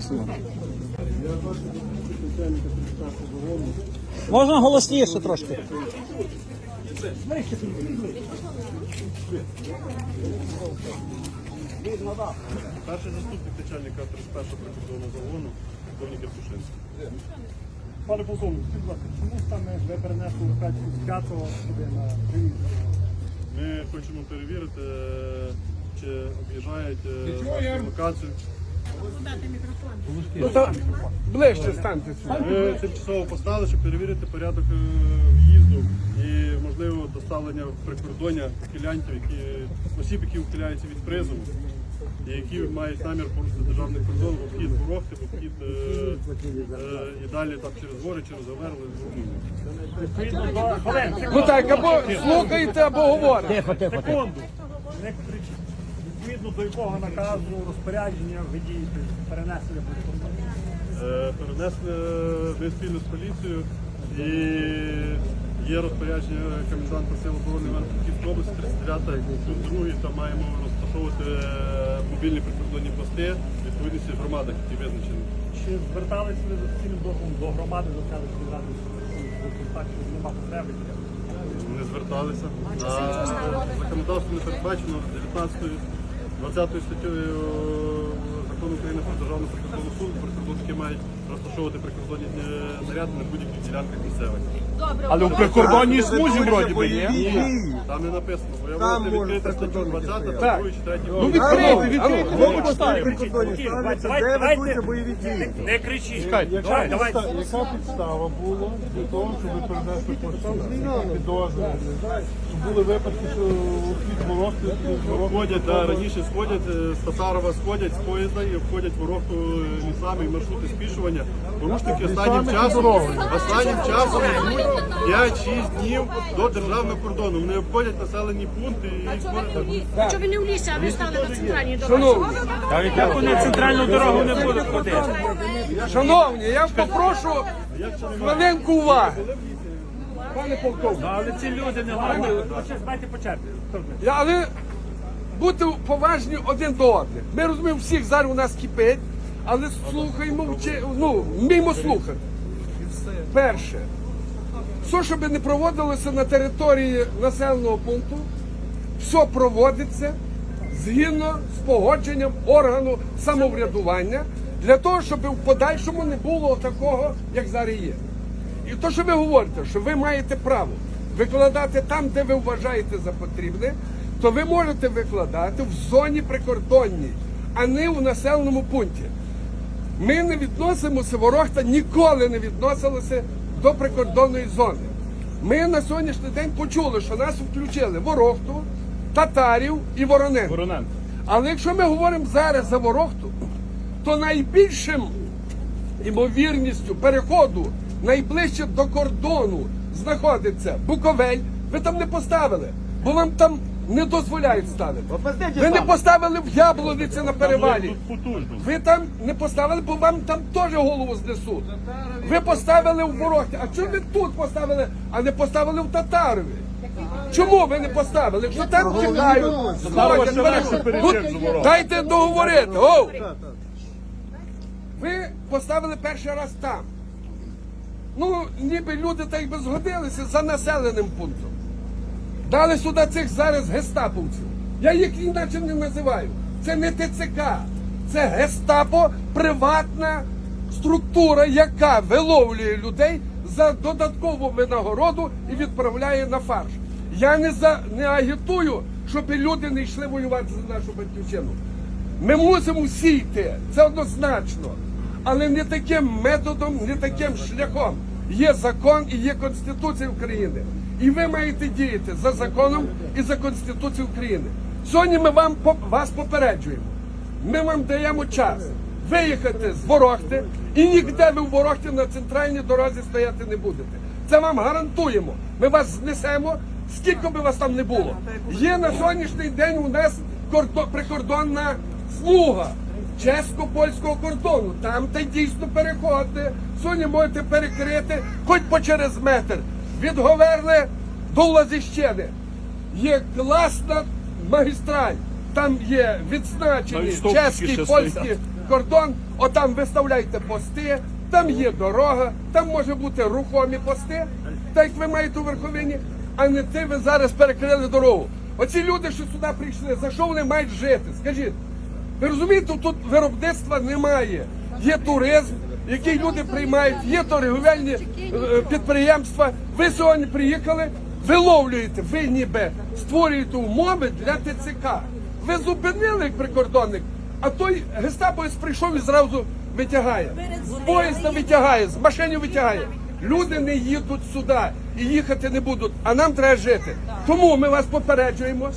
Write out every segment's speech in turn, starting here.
Спасибо. Можна голосніше трошки. Перший заступник начальника 31-го прикордонного загону, полковник Євтушинський. Пане полковник, будь ласка, чому саме ви перенесли локацію з 5 сюди на привіз? Ми хочемо перевірити, е, чи об'їжджають е, локацію. Ну то ближче станьте. Ми тимчасово поставили, щоб перевірити порядок е, в'їзду і можливо доставлення в прикордоння ухилянтів, які осіб, які ухиляються від призову. І які мають намір порушити державний кордон в обхід Ворохти, в обхід е, е, і далі там через гори, через в Румунію. Хвилин, Ну так, або слухаєте, або говорите. секунду. Не кричіть. Відповідно до якого наказу, розпорядження ви дієте, перенесли прикордоння? Е, перенесли ми спільно з поліцією і є розпорядження коменданта Сил оборони Івано-Франківської області 39 пункт 2, там маємо розташовувати е, мобільні прикордонні пости відповідності в громадах, які визначені. Чи звертались ви за цим дозволом до громади, до ради, так, що нема потреби? Не зверталися. А законодавство не передбачено 19 20 статтею закону України про державну прикордонну службу прикордонники мають розташовувати прикордонні е, наряди на будь-яких ділянках місцевості. Але в прикордонній смузі вроді би є. Там не написано, бо я можу відкрити статтю 20, там Так. другий чи третій. Ну відкрийте, відкрийте, Ну, ми почитаємо. Давайте, давайте, не кричіть. Давай, давай. Яка підстава була для того, щоб ви перенесли пости? Підозри. Були випадки, що від ворогти, Сходять, да, раніше сходять, е, з Татарова сходять з поїзда і обходять ворогу лісами і маршрути спішування. Порушники останнім часом, останнім часом йдуть 5-6 днів до державного кордону. Вони обходять населені пункти і. Чого ви не в лісі, а ви стали на центральній дорозі? Шановні, Як вони центральну дорогу не будуть ходити? шановні, я попрошу хвилинку уваги. Пане полковник, Але ці люди не буде? я- але бути поважні один до одних. Ми розуміємо, всіх зараз у нас кипить, але слухаємо, вчи- ну, вміємо слухати. Перше, все, що би не проводилося на території населеного пункту, все проводиться згідно з погодженням органу самоврядування для того, щоб в подальшому не було такого, як зараз є. І то, що ви говорите, що ви маєте право викладати там, де ви вважаєте за потрібне, то ви можете викладати в зоні прикордонній, а не в населеному пункті. Ми не відносимося, ворогта ніколи не відносилися до прикордонної зони. Ми на сьогоднішній день почули, що нас включили ворогту, татарів і вороненко. Вороненко. Але якщо ми говоримо зараз за ворогту, то найбільшим імовірністю переходу найближче до кордону знаходиться Буковель. Ви там не поставили, бо вам там не дозволяють ставити. Ви не поставили в Яблониці на перевалі. Ви там не поставили, бо вам там теж голову знесуть. Ви поставили в Ворохті. А чому ви тут поставили, а не поставили в Татарові? Чому ви не поставили? Якщо там чекають, тут дайте договорити. Оу! Ви поставили перший раз там. Ну, ніби люди так би згодилися за населеним пунктом. Дали сюди цих зараз гестаповців. Я їх іначе не називаю. Це не ТЦК, це гестапо, приватна структура, яка виловлює людей за додаткову винагороду і відправляє на фарш. Я не за не агітую, щоб люди не йшли воювати за нашу батьківщину. Ми мусимо всі йти, це однозначно. Але не таким методом, не таким шляхом. Є закон і є Конституція України. І ви маєте діяти за законом і за Конституцією України. Сьогодні ми вам вас попереджуємо. Ми вам даємо час виїхати з Ворохти і ніде ви в Ворохті на центральній дорозі стояти не будете. Це вам гарантуємо. Ми вас знесемо, скільки би вас там не було. Є на сьогоднішній день у нас прикордонна смуга чесько-польського кордону. Там та дійсно переходите. Сьогодні можете перекрити хоч по через метр. Від Говерли до Лазіщини. Є класна магістраль. Там є ще польські стоять. кордон, отам виставляйте пости, там є дорога, там може бути рухомі пости, так як ви маєте у верховині, а не ти ви зараз перекрили дорогу. Оці люди, що сюди прийшли, за що вони мають жити? Скажіть, ви розумієте, тут виробництва немає. Є туризм, який люди приймають, є торгівельні е, підприємства. Ви сьогодні приїхали, виловлюєте, ви ніби створюєте умови для ТЦК. Ви зупинили прикордонник, а той гестапоєць прийшов і зразу витягає. З поїзда витягає, з машини витягає. Люди не їдуть сюди і їхати не будуть, а нам треба жити. Тому ми вас попереджуємо.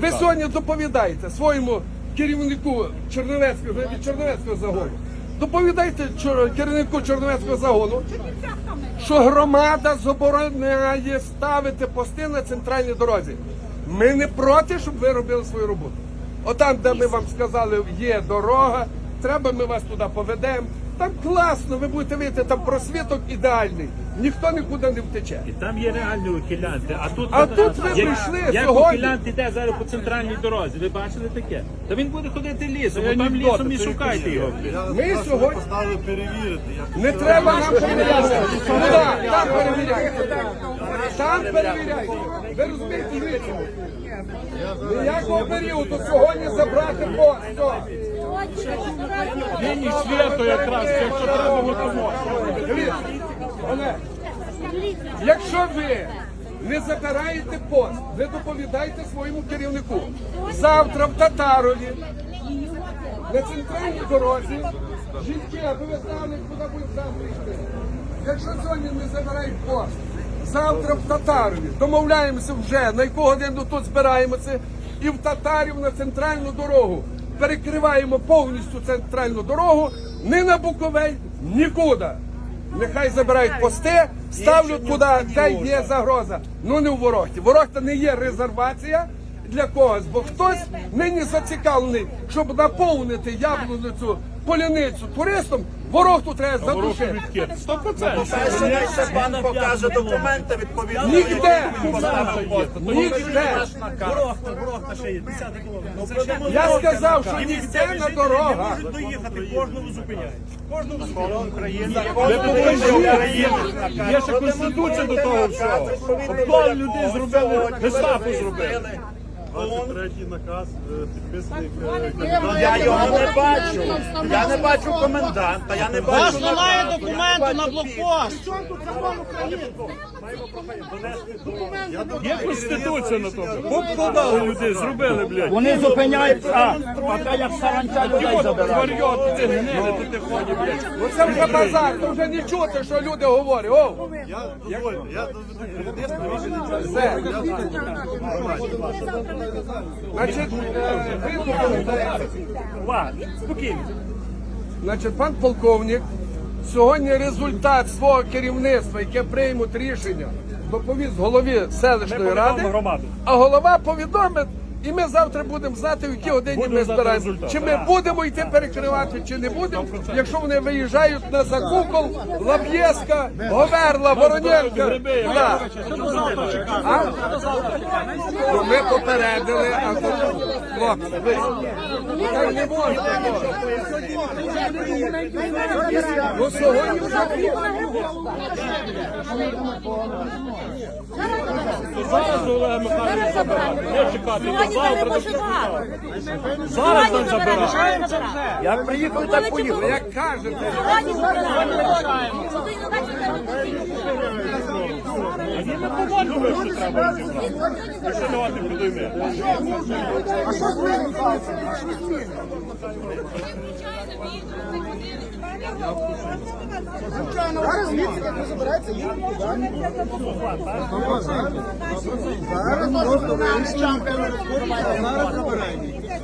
Ви сьогодні доповідаєте своєму керівнику Черновецького від Черновецького загону. Доповідайте керівнику Чорновецького загону, що громада забороняє ставити пости на центральній дорозі. Ми не проти, щоб ви робили свою роботу. Отам, де ми вам сказали, є дорога, треба, ми вас туди поведемо. Там класно, ви будете видіти, там просвіток ідеальний. Ніхто нікуди не втече. І там є реальні ухилянти. А тут, А тут ви як, прийшли як сьогодні. ухилянт іде зараз по центральній дорозі. Ви бачили таке? Та він буде ходити лісом, бо там анекдоти, лісом і це шукайте його. Ми сьогодні- поставили перевірити. Я Не треба нам перевіряти. Куди? Там перевіряйте. Там перевіряйте. Ви розумієте. Ніякого періоду сьогодні забрати пост. Все. Він свято якраз, якщо треба. Олег, Якщо ви не забираєте пост, ви доповідайте своєму керівнику. Завтра в Татарові на центральній дорозі жінки, аби ви знали, куди будуть завтра йти. Якщо сьогодні не забирають пост, завтра в Татарові домовляємося вже, на яку годину тут збираємося, і в Татарів на центральну дорогу. Перекриваємо повністю центральну дорогу, не на Буковель, нікуди. Нехай забирають пости, ставлять туди, де є загроза. Ну не в Ворохті. Ворохта не є резервація для когось, бо хтось нині зацікавлений, щоб наповнити яблуницю, поляницю туристам, ворохту треба задушити. Сто процентів. Пан покаже документи відповідно. Ніде! Ніде! Ворохта, ворохта ще є, 10 кілометр. Я сказав, що ніде на дорогах. Можуть доїхати, кожного зупиняють. Кожного зупиняють. Ви повинні Україні. Є ще конституція до того всього. Обклали людей зробили, гестапо зробили. 23 наказ е, підписаний е. Я його не бачу. Я не бачу коменданта, я не бачу немає наказу, документу на блокпост. Є конституція на тому. Обкладали людей, зробили, блядь. Вони зупиняють, а, а та як саранча людей забирають. Варіот, ти гнили, ти ти ході, блядь. Ну це вже базар, то вже не чути, що люди говорять. О, Я дозвольте, я доведу керівництво рішення. Значить, е, спокійно. Значить, пан полковник, сьогодні результат свого керівництва, яке приймуть рішення, доповість голові селищної ради, а голова повідомить, і ми завтра будемо знати, в якій годині ми знати збираємо. Чи ми будемо йти перекривати, чи не будемо. Якщо вони виїжджають на Закукол, Лап'єска, Говерла, Вороненка. А? Ми попередили, а то хлопці, так не можна. Ну сьогодні вже Зараз. Не чекати, завтра. Зараз нам забирати. Як приїхали, так поїхали. як кажете. Думаю, що треба робити. Якщо давати підійме. Як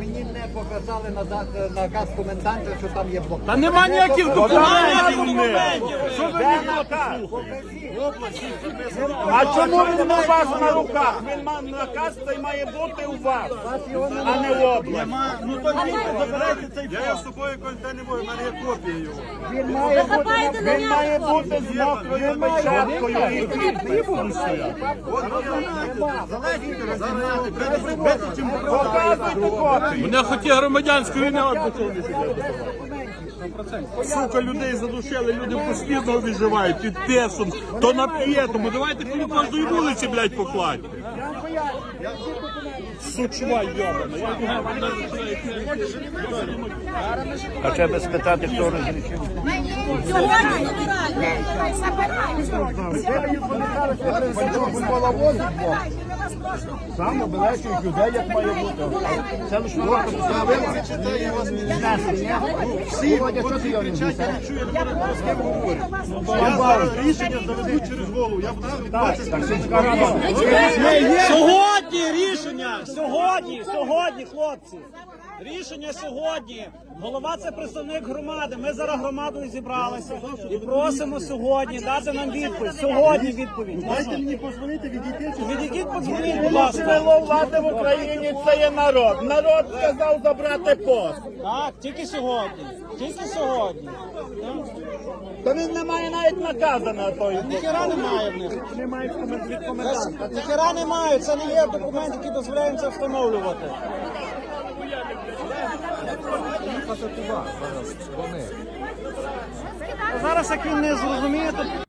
Мені не показали назад наказ коменданта, що там є блок. Та нема ніяких документів. Що ви наказ? А чому він не у вас на руках? Він наказ цей має бути у вас, а не в області. Ну то забирайте цей Я його з собою конте не можу, в мене є копія його. Він має бути з мокрою печаткою і підписом. Показуйте копію. Мене хотів громадянську війну почали. Сука, людей задушили, люди постійно виживають під тесом, то на п'єтому. Давайте коли кожної вулиці, блядь, покладьте. Сучва йобана. А треба спитати, хто розрішив. Сьогодні. Сам обелечують людей, як має бути. Це лише Всі, будуть кричать, я не чую, я не можу з ким говорю. Я зараз рішення заведу через голову. Я буду від 20 Сьогодні рішення! Сьогодні, сьогодні, хлопці! Рішення сьогодні. Голова це представник громади. Ми зараз громадою зібралися і просимо сьогодні дати нам відповідь. Сьогодні відповідь. Дайте мені позвонити, відійти. чи- Відійдіть, подзвоніть, будь ласка. Джерело влади в Україні це є народ. Народ сказав забрати пост. Так, тільки сьогодні. Тільки сьогодні. Та він не має навіть наказу на той. Ніхера немає в них. Немає від коменданта. Ніхера немає. Це не є документ, який дозволяє це встановлювати. Зараз як він не зрозуміє, то